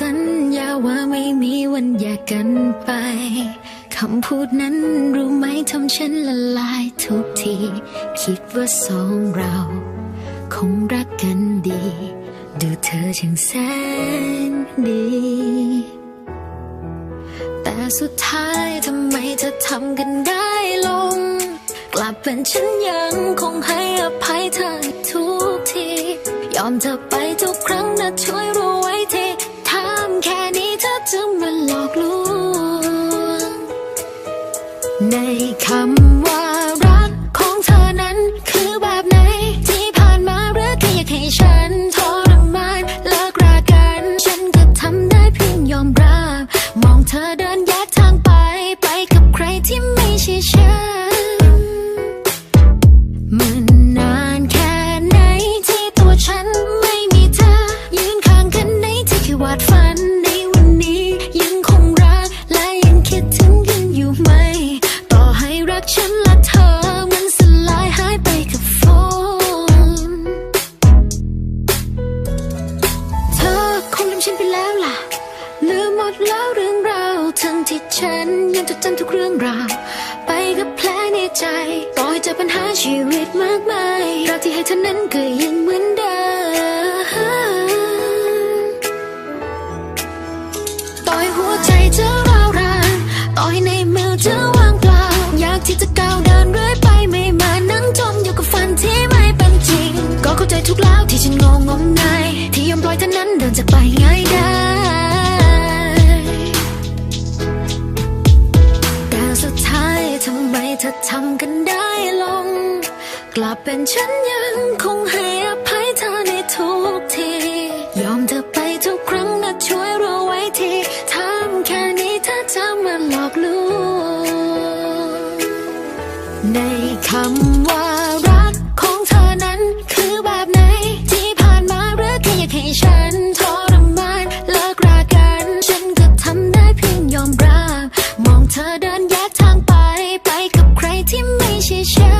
สัญญาว่าไม่มีวันแยกกันไป คำพูดนั้นรู้ไหมทำฉันละลายทุกที คิดว่าสองเรา คงรักกันดี ดูเธอช่างแสนดี แต่สุดท้ายทำไมเธอทำกันได้ลง กลับเป็นฉันยังคงให้อภัยเธอทุกที ยอมเธอไปทุกครั้งนะช่วยรู้ไว้ จะมาหลอกลวง ในคำว่ารักของเธอนั้น คือแบบไหน ที่ผ่านมาหรือแค่อยากให้ฉันทรมานเลิกรากัน ฉันก็ทำได้เพียงยอมรับ มองเธอเดินแยกทางไป ไปกับใครที่ไม่ใช่ฉัน ฉันไปแล้วล่ะ ลืมหมดแล้วเรื่องราวทั้งที่ฉันยังจดจำทุกเรื่องราว ไปกับแผลในใจ ต่อให้เจอปัญหาชีวิตมากมายรักที่ให้เธอนั้นก็ยังเหมือนเดิม ที่ฉันงงงมงายที่ยอมปล่อยเธอนั้นเดินจากไปง่ายได้แต่สุดท้ายทำไมเธอทำกันได้ลง กลับเป็นฉันยังคงให้อภัยเธอในทุกที ยอมเธอไปทุกครั้งนะช่วยรู้ไว้ทีทำแค่นี้เธอจะมาหลอกลวงในคำว่า 汽水